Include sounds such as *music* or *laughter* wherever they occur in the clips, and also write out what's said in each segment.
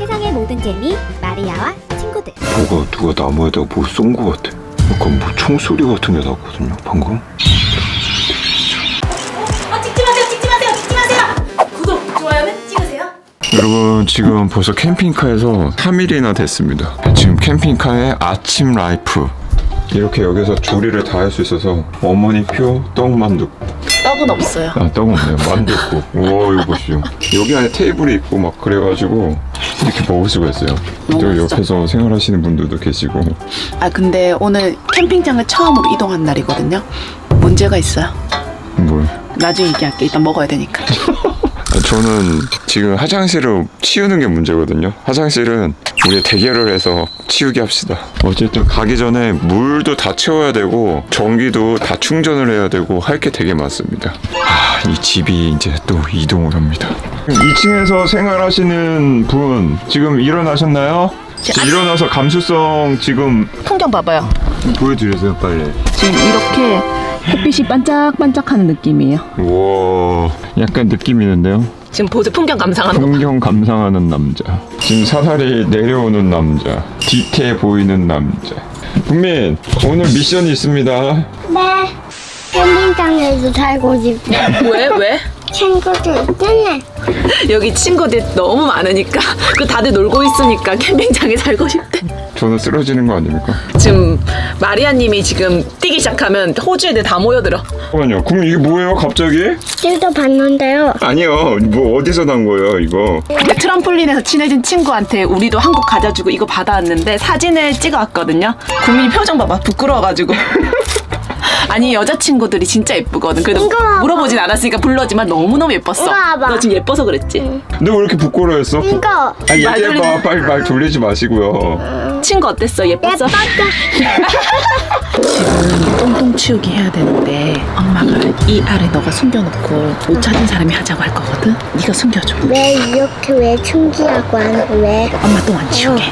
세상의 모든 재미 마리아와 친구들 뭐가 누가 나무에다가 뭐쏜거 같아. 약간 뭐 총소리 같은 게 났거든요, 방금. 어, 찍지 마세요, 찍지 마세요, 찍지 마세요. 구독, 좋아요는 찍으세요. 여러분 지금 벌써 캠핑카에서 3일이나 됐습니다. 지금 캠핑카의 아침 라이프 이렇게 여기서 조리를 다 할 수 있어서 어머니 표 떡만둣국 떡은 없어요. 아 떡은 없네요 만둣국 우와 이거 보시죠 여기 안에 테이블이 있고 막 그래가지고 이렇게 수가 있어요 또 옆에서 생활하시는 분들도 계시고 아 근데 오늘 캠핑장을 처음으로 이동한 날이거든요. 문제가 있어요. 뭘 나중에 얘기할게. 일단 먹어야 되니까. *laughs* 아, 저는 지금 화장실을 치우는 게 문제거든요. 화장실은 우리 대결을 해서 치우게 합시다. 어쨌든 가기 전에 물도 다 채워야 되고 전기도 다 충전을 해야 되고 할 게 되게 많습니다. 아, 이 집이 이제 또 이동을 합니다. 2층에서 생활하시는 분 지금 일어나셨나요? 지금 일어나서 감수성 지금 풍경 봐봐요. 보여드리세요 빨리. 지금 이렇게 햇빛이 반짝반짝하는 느낌이에요. 와, 약간 느낌 있는데요? 지금 보조 풍경 감상하는 거. 풍경 감상하는 남자. 지금 사다리 내려오는 남자. 뒤태 보이는 남자. 국민, 오늘 미션이 있습니다. 네. 캠핑장에서 살고 싶어. 왜, 왜? 친구들 있잖아. 여기 친구들 너무 많으니까. 그 다들 놀고 있으니까 캠핑장에 살고 싶대. 저는 쓰러지는 거 아닙니까? 지금 마리아님이 지금 뛰기 시작하면 호주 애들 다 모여들어. 잠깐만요. 그럼 이게 뭐예요, 갑자기? 찔도 봤는데요. 아니요. 뭐 어디서 난 거예요, 이거? 트럼폴린에서 친해진 친구한테 우리도 한국 가져주고 이거 받아왔는데 사진을 찍어왔거든요. 국민이 표정 봐봐 부끄러워가지고. *laughs* 아니 여자친구들이 진짜 예쁘거든. 그래도 이거 봐봐. 물어보진 않았으니까 불러지만 너무너무 예뻤어. 이거 봐봐. 너 지금 예뻐서 그랬지? 근데 왜 이렇게 부끄러워했어? 이거 아, 말 얘기해봐. 빨리 말 돌리지 마시고요. 친구 어땠어? 예뻤어? 예뻤다. 지금 *laughs* 똥똥 치우기 해야 되는데 엄마가 이 알에 너가 숨겨놓고 못 찾은 사람이 하자고 할 거거든. 네가 숨겨줘. 왜 이렇게 왜 충기하고 하는 왜? 엄마 똥 안 치우게.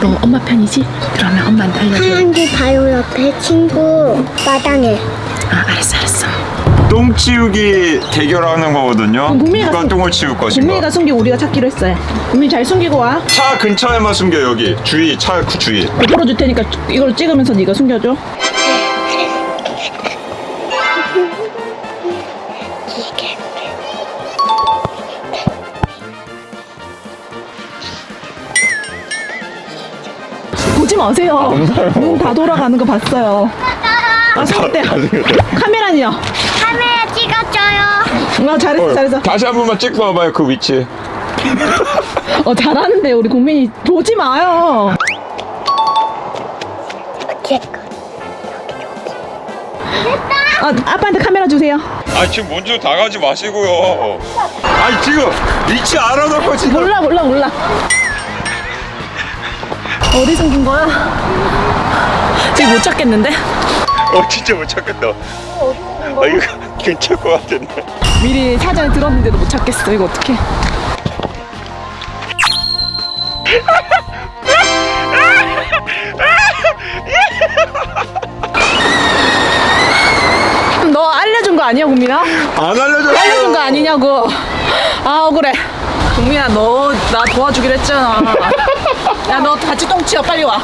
너 엄마 편이지? 그러면 엄마한테 알려줘. 하얀 게 바로 옆에 친구 마당에. 아 알았어 알았어. 똥 치우기 대결하는 거거든요. 국민이가 누가 숨- 똥을 치울 것인가? 국민이가 숨기고 우리가 찾기로 했어요. 국민 잘 숨기고 와. 차 근처에만 숨겨 여기. 주의, 차 주의. 풀어줄 테니까 이걸 찍으면서 네가 숨겨줘. 마세요. 눈 다 돌아가는 거 봤어요. 아, 숨대. 카메라니요. 카메라 찍어줘요. 아, 잘했어, 잘했어. 다시 한 번만 찍고 와봐요 그 위치. 어, 잘하는데 우리 국민이 보지 마요. 아, 아빠한테 카메라 주세요. 아 지금 먼저 나가지 마시고요. 아니 지금 위치 알아놓고 지금. 몰라, 몰라, 몰라. 어디 숨긴 거야? 지금 못 찾겠는데? 어 진짜 못 찾겠다. 아 이거 괜찮을 것 같은데. 미리 사전에 들었는데도 못 찾겠어. 이거 어떡해? 너 알려준 거 아니야, 국민아? 안 알려줘. 알려준 거 아니냐고. 아, 억울해. 국민아, 너 나 도와주기로 했잖아. 야, 너 같이 똥 치워, 빨리 와.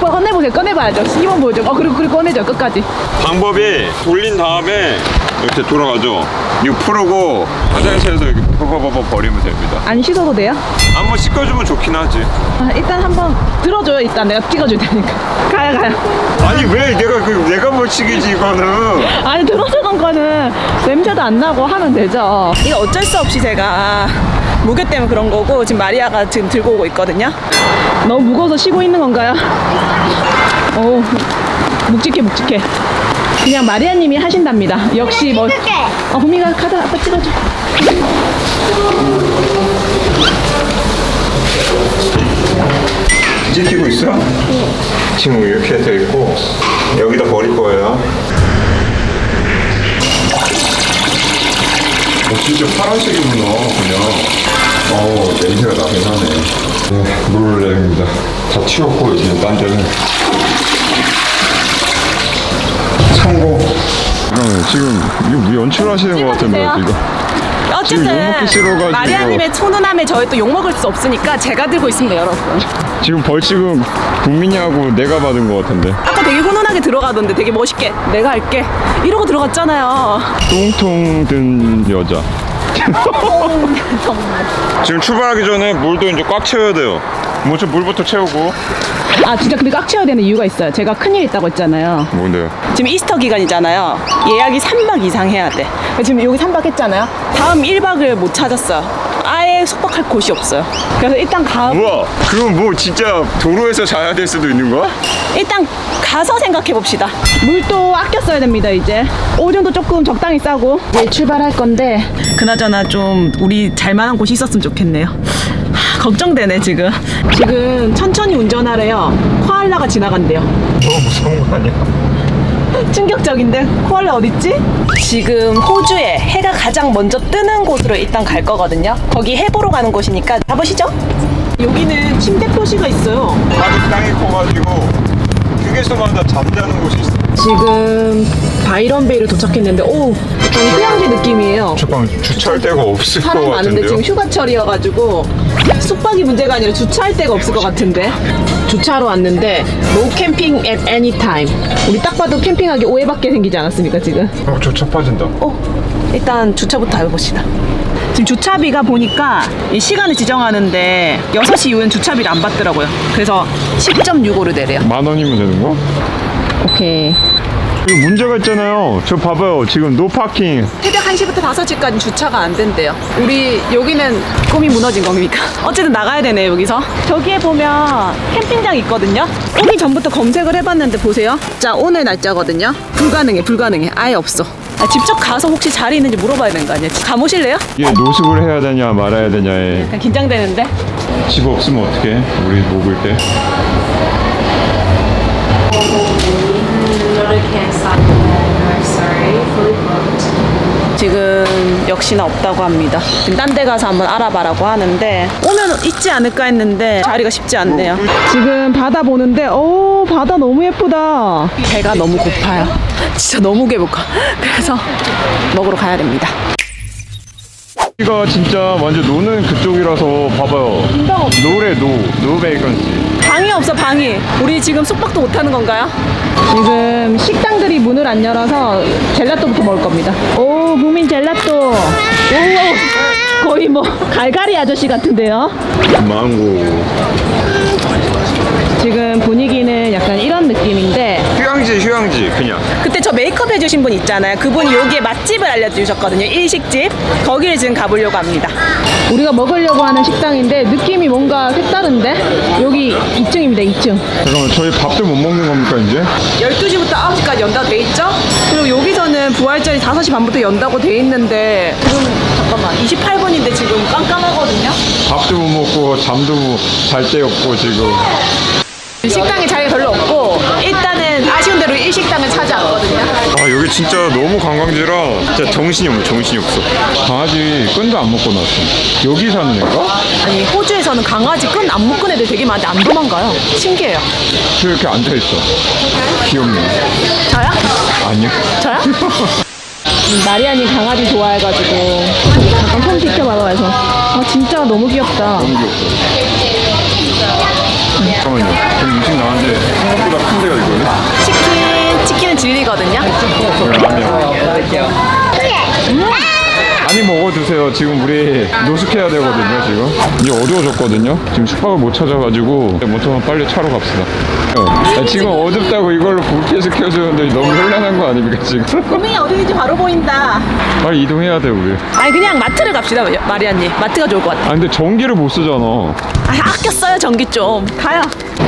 뭐 꺼내보세요, 꺼내봐야죠. 이번 보여줘. 어, 그리고, 그리고 꺼내줘, 끝까지. 방법이 돌린 다음에 이렇게 돌아가죠. 이거 풀고 화장실에서 이렇게 버버버버 버리면 됩니다. 안 씻어도 돼요? 한번 씻겨주면 좋긴 하지. 아, 일단 한번 들어줘요. 일단 내가 찍어줄 테니까. *laughs* 가요, 가요. 아니 왜 내가 그 내가 벌칙이지 이거는. 아니 들어주는 거는 냄새도 안 나고 하면 되죠. 이거 어쩔 수 없이 제가 무게 때문에 그런 거고 지금 마리아가 지금 들고 오고 있거든요. 너무 무거워서 쉬고 있는 건가요? 오, 묵직해 묵직해. 그냥 마리아님이 하신답니다. 역시 뭐. 어, 구미가 가자 아빠 찍어줘. 찍히고 있어? 지금 이렇게 돼 있고 여기다 버릴 거예요. 진짜 파란색이구나 그냥. 어 냄새가 나긴 하네. 네, 물을 내립니다. 다 치웠고 이제 딴 데는 성공. 어, 지금 이거 뭐 연출하시는 것 같은데 찍어주세요. 이거. 지금 욕 어쨌든 싫어가지고. 마리아님의 손은함에 저희 또 욕 먹을 수 없으니까 제가 들고 있습니다, 여러분. 지금 벌칙은 국민이하고 내가 받은 것 같은데. 아까 되게 훈훈하게 들어가던데 되게 멋있게 내가 할게 이러고 들어갔잖아요. 똥통 든 여자. *laughs* 지금 출발하기 전에 물도 이제 꽉 채워야 돼요. 먼저 물부터 채우고. 아 진짜 근데 꽉 채워야 되는 이유가 있어요. 제가 큰일 있다고 했잖아요. 뭔데요? 지금 이스터 기간이잖아요. 예약이 3박 이상 해야 돼. 지금 여기 3박 했잖아요. 다음 1박을 못 찾았어요. 아예 숙박할 곳이 없어요. 그래서 일단 가 우와, 그럼 뭐 진짜 도로에서 자야 될 수도 있는 거야? 일단 가서 생각해 봅시다. 물도 아껴 써야 됩니다, 이제. 오전도 조금 적당히 싸고. 이제 출발할 건데. 그나저나 좀 우리 잘 만한 곳이 있었으면 좋겠네요. 하, 걱정되네, 지금. 지금 천천히 운전하래요. 코알라가 지나간대요. 너무 무서운 거 아니야? 충격적인데? 코알라 어딨지? 지금 호주에 해가 가장 먼저 뜨는 곳으로 일단 갈 거거든요. 거기 해 보러 가는 곳이니까 가보시죠. 여기는 침대 표시가 있어요. 아주 땅이 커가지고 휴게소마다 잠자는 곳이 있어. 지금 바이런베이를 도착했는데 오 약간 휴양지 느낌이에요. 잠깐 주차할 데가 없을 것 사람 많은데 같은데요? 지금 휴가철이어가지고 숙박이 문제가 아니라 주차할 데가 없을 것 같은데? 주차하러 왔는데 No camping at any time. 우리 딱 봐도 캠핑하기 오해받게 생기지 않았습니까 지금? 어, 저차 빠진다. 어 일단 주차부터 해봅시다. 지금 주차비가 보니까 이 시간을 지정하는데 6시 이후엔 주차비를 안 받더라고요. 그래서 10.65를 내래요. 만 원이면 되는 거? 오케이 이거 문제가 있잖아요. 저 봐봐요. 지금 노 파킹. 새벽 1시부터 5시까지 주차가 안 된대요. 우리 여기는 꿈이 무너진 겁니까? *laughs* 어쨌든 나가야 되네 여기서. 저기에 보면 캠핑장 있거든요. 오기 전부터 검색을 해봤는데 보세요. 자 오늘 날짜거든요. 불가능해 불가능해 아예 없어. 아, 직접 가서 혹시 자리 있는지 물어봐야 되는 거 아니야? 가보실래요? 이게 노숙을 해야 되냐 말아야 되냐에 약간 긴장되는데. 집 없으면 어떡해? 우리 목을 때. 지금 역시나 없다고 합니다. 지금 딴 데 가서 한번 알아봐라고 하는데 오면 있지 않을까 했는데 자리가 쉽지 않네요. 지금 바다 보는데 오 바다 너무 예쁘다. 배가 너무 고파요. *laughs* 진짜 너무 배고파. 그래서 먹으러 가야 됩니다. 여기가 진짜 완전 노는 그쪽이라서 봐봐요. 노래 노, 노 베이컨씨. 방이 없어 방이. 우리 지금 숙박도 못 하는 건가요? 지금 식당들이 문을 안 열어서 젤라또부터 먹을 겁니다. 오 국민 젤라또. 오 거의 뭐 갈갈이 아저씨 같은데요. 망고. 지금 분위기는 약간 이런 느낌인데 휴양지 휴양지 그냥. 해주신 분 있잖아요. 그분이 여기에 맛집을 알려주셨거든요. 일식집. 거기를 지금 가보려고 합니다. 우리가 먹으려고 하는 식당인데 느낌이 뭔가 색다른데? 여기 2층입니다. 2층. 잠깐만 저희 밥도 못 먹는 겁니까 이제? 12시부터 9시까지 연다고 돼 있죠? 그리고 여기서는 부활절이 5시 반부터 연다고 돼 있는데 지금 잠깐만 28분인데 지금 깜깜하거든요? 밥도 못 먹고 잠도 잘데 없고 지금. 식당에 자리가 별로 없고 일단은 아쉬운 대로 일식당을 찾아왔거든요. 아 여기 진짜 너무 관광지라 진짜 정신이 없네 정신이 없어. 강아지 끈도 안 먹고 나왔어. 여기 사는 애가? 아니 호주에서는 강아지 끈 안 묶은 애들 되게 많은데 안 도망가요. 신기해요. 저 이렇게 앉아 있어. 귀엽네. 저요? 아니요. 저요? *laughs* 마리안이 강아지 좋아해가지고 잠깐 손 비켜봐봐 해서 아 진짜 너무 귀엽다. 너무 귀엽다. 잠깐만요. 여기 음식 나왔는데 생각보다 큰 데가 있거든요. 치킨 치킨은 진리거든요. ร้อนอยู่เจียว 많이 먹어주세요. 지금 우리 노숙해야 되거든요. 지금 이제 어두워졌거든요. 지금 숙박을 못 찾아가지고 모터만 빨리 차로 갑시다. 어, 지금 어둡다고 이걸로 불빛을 켜주는데 너무 현란한 거 아닙니까 지금? 분명히 어딘지 바로 보인다. 빨리 이동해야 돼 우리. 아니 그냥 마트를 갑시다 마리안님. 마트가 좋을 것 같아. 아 근데 전기를 못 쓰잖아. 아 아껴 써요 전기 좀. 가요.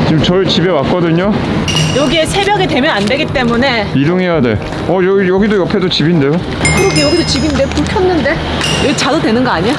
지금 저희 집에 왔거든요. 여기에 새벽에 되면 안 되기 때문에 이동해야 돼. 어 여기 여기도 옆에도 집인데요. 그렇게 여기도 집인데 불 켰는데 여기 자도 되는 거 아니야?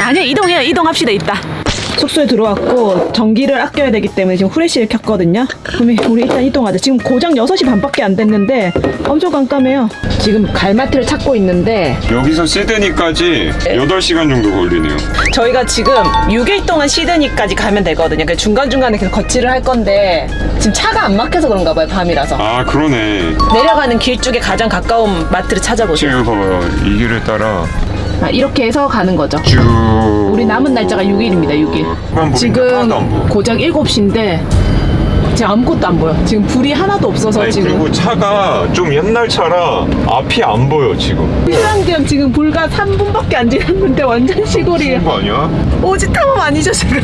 아니야 이동해요 이동합시다 이따 숙소에 들어왔고 전기를 아껴야 되기 때문에 지금 후레쉬를 켰거든요 그럼 우리 일단 이동하자 지금 고장 6시 반밖에 안 됐는데 엄청 깜깜해요 지금 갈마트를 찾고 있는데 여기서 시드니까지 8시간 정도 걸리네요. 저희가 지금 6일 동안 시드니까지 가면 되거든요 중간중간에 계속 거치를 할 건데 지금 차가 안 막혀서 그런가 봐요 밤이라서 아 그러네. 내려가는 길 쪽에 가장 가까운 마트를 찾아보세요 지금 여기 봐봐요. 이 길을 따라 아, 이렇게 해서 가는 거죠. 쭉. 우리 남은 날짜가 6일입니다. 6일. 지금 고작 7시인데 지금 아무것도 안 보여. 지금 불이 하나도 없어서 아니 지금. 그리고 차가 좀 옛날 차라 앞이 안 보여 지금. 휴양지역 지금 불과 3분밖에 안 지났는데 완전 시골이에요. 그런 거 아니야? 오지 탐험 아니죠 지금?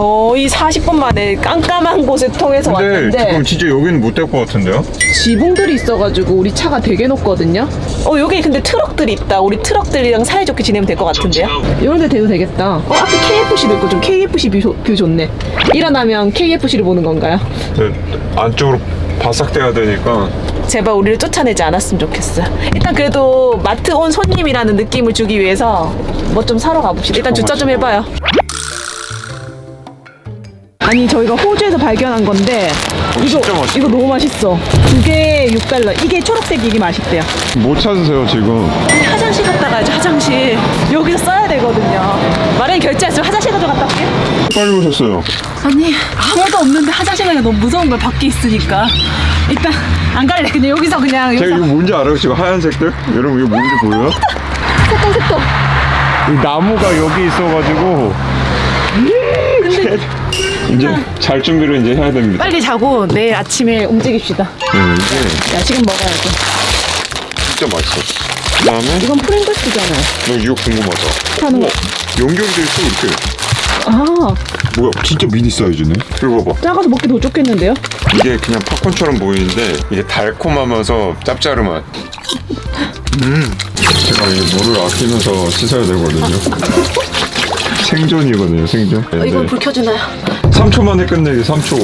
거의 40분 만에 깜깜한 곳에 통해서 근데 왔는데 지금 진짜 여기는 못 될 것 같은데요? 지붕들이 있어가지고 우리 차가 되게 높거든요. 어 여기 근데 트럭들이 있다. 우리 트럭들이랑 사이좋게 지내면 될 것 같은데요? 이런 데 대도 되겠다. 어 앞에 KFC도 있고 좀 KFC 뷰, 좋- 뷰 좋네. 일어나면 KFC를 보는 건가요? 네, 안쪽으로 바싹 대야 되니까 제발 우리를 쫓아내지 않았으면 좋겠어. 일단 그래도 마트 온 손님이라는 느낌을 주기 위해서 뭐 좀 사러 가봅시다. 일단 주차 좀 해봐요. 아니 저희가 호주에서 발견한 건데 이거 진짜 맛있어. 이거 너무 맛있어. 두 개에 6달러. 이게 초록색 이게 맛있대요. 못 찾으세요 지금. 화장실 갔다 가야지 화장실. 여기서 써야 되거든요. 마련이 결제했으면 화장실 가져갔다 올게요. 빨리 오셨어요. 아니 아무도 없는데 화장실 가기가 너무 무서운 걸 밖에 있으니까 일단 안 갈래. 그냥 여기서 그냥 제가 여기서 이거 뭔지 알아요? 지금 하얀색들? 여러분 이거 뭔지 보여요? 색동 색동. 이 나무가 여기 있어가지고 근데 이제 잘 준비를 이제 해야 됩니다. 빨리 자고 내일 아침에 움직입시다. 네, 이게 야식은 먹어야 돼. 진짜 맛있어. 그다음에 이건 프링글스잖아요. 너 이거 궁금하다. 하는 거. 연결돼 있어 이렇게. 아 뭐야? 진짜 미니 사이즈네. 이거 봐봐. 작아서 먹기 더 좋겠는데요? 이게 그냥 팝콘처럼 보이는데 이게 달콤하면서 짭짜름한. *laughs* 음. 제가 이 물을 아끼면서 씻어야 되거든요. *laughs* 생존이거든요, 생존. 어, 이건 불 켜주나요? 3초 만에 끝내기 3초.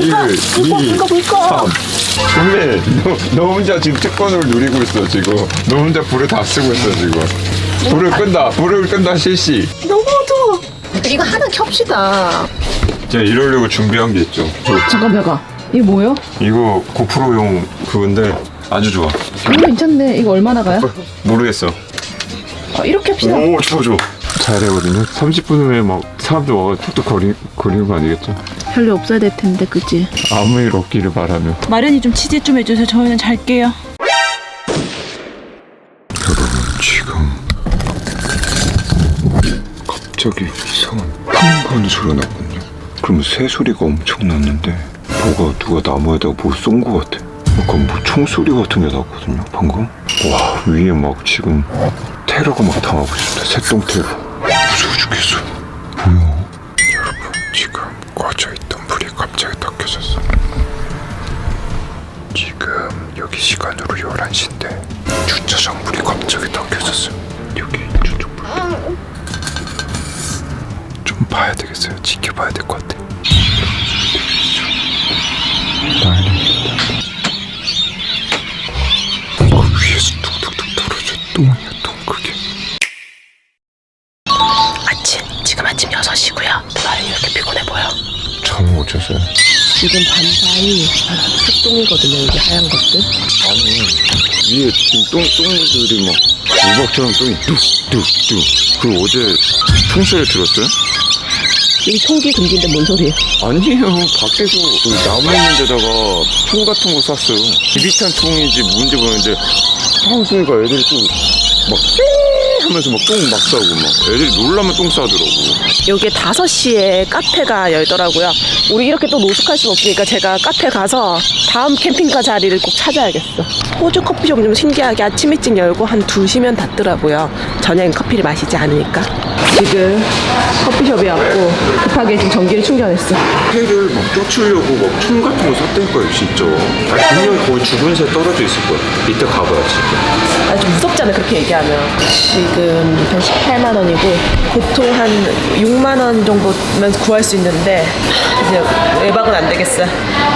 1, 불꺼, 2, 불꺼, 불꺼. 3. 근데 너, 너 혼자 지금 특권을 누리고 있어 지금. 너 혼자 불을 다 쓰고 있어 지금. 불을 끈다. 불을 끈다 실시. 너무 어두워. 이거 하나 켭시다. 제가 이러려고 준비한 게 있죠. 저, 잠깐 잠깐. 이거 뭐예요? 이거 고프로용 그건데 아주 좋아. 이거 괜찮네. 이거 얼마나 가요? 모르겠어. 아, 이렇게 합시다. 오 좋아 좋아. 잘 되거든요. 30분 후에 막 사람들 와서 툭툭 거리, 거리는 거 아니겠죠? 별로 없어야 될 텐데, 그치? 아무 일 없기를 바라며. 마련이 좀 치즈 좀 해주세요. 저희는 잘게요. 여러분 지금 갑자기 이상한 쿵하는 소리가 났거든요 그럼 새 소리가 엄청 났는데 뭐가 누가 나무에다가 뭐쏜거 같아 약간 뭐 총소리 같은 게 났거든요 방금 와 위에 막 지금 테러가 막 당하고 있습니다 새똥 테러 무서워 죽겠어 뭐야? 여러분 지금 꺼져있던 불이 갑자기 다 켜졌어. 지금 여기 시간으로 11시인데 주차장 불이 갑자기 다 켜졌어요. 여기 저쪽 불. 좀 봐야 되겠어요. 지켜봐야 될 것 같아. 이거 위에서 뚝뚝뚝 떨어져 똥 잤어요 지금 밤사이 색동이거든요, 여기 하얀 것들. 아니 위에 지금 똥, 똥들이 막 우박처럼 똥이 뚝 뚝 뚝 그 어제 총소리 들었어요? 여기 총기 금지인데 뭔 소리예요? 아니에요. 밖에서 그 나무 있는 데다가 총 같은 거 쐈어요. 비비탄 총인지 뭔지 모르는데 팡 쏘니까 애들이 또 막 하면서 막 똥 막 싸고 막 애들이 놀라면 똥 싸더라고. 여기에 5시에 카페가 열더라고요. 우리 이렇게 또 노숙할 수 없으니까 제가 카페 가서 다음 캠핑카 자리를 꼭 찾아야겠어. 호주 커피숍 좀 신기하게 아침 일찍 열고 한 2시면 닫더라고요. 저녁엔 커피를 마시지 않으니까. 지금 커피숍에 왔고 급하게 지금 전기를 충전했어. 새를 막 쫓으려고 막 총 같은 거 쐈다니까요, 진짜. 아니, 분명히 거의 죽은 새 떨어져 있을 거야. 이따 가봐야지. 아, 좀 무섭잖아, 그렇게 얘기하면. 지금 한 18만 원이고, 보통 한 6만 원 정도면 구할 수 있는데, 이제 외박은 안 되겠어.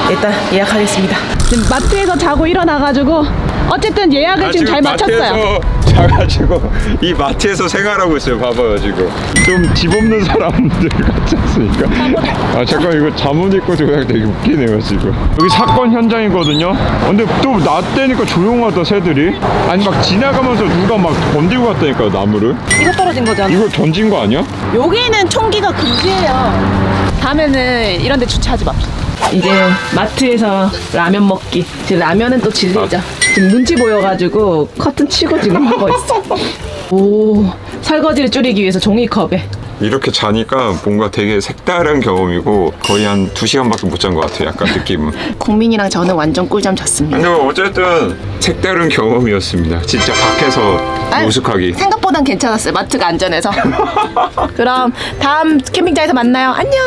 일단 예약하겠습니다. 지금 마트에서 자고 일어나가지고, 어쨌든 예약을 지금 잘 맞췄어요. 자가지고 이 마트에서 생활하고 있어요. 봐봐요 지금. 좀 집 없는 사람들 같지 않습니까? 아 잠깐 이거 잠옷 입고 그냥 되게 웃기네요 지금. 여기 사건 현장이거든요. 근데 또 낮되니까 조용하다 새들이. 아니 막 지나가면서 누가 막 던지고 갔다니까 나무를. 이거 떨어진 거잖아. 이거 던진 거 아니야? 여기는 총기가 금지예요. 다음에는 이런 데 주차하지 맙시다. 이제 마트에서 라면 먹기. 이제 라면은 또 질리죠. 지금 눈치 보여가지고 커튼 치고 지금 하고 있어. *laughs* 오, 설거지를 줄이기 위해서 종이컵에. 이렇게 자니까 뭔가 되게 색다른 경험이고 거의 한2 시간밖에 못 잔 것 같아요. 약간 느낌은. *laughs* 국민이랑 저는 완전 꿀잠 잤습니다. 근데 어쨌든 색다른 경험이었습니다. 진짜 밖에서 아, 우스하기 생각보단 괜찮았어요. 마트가 안전해서. *laughs* 그럼 다음 캠핑장에서 만나요. 안녕.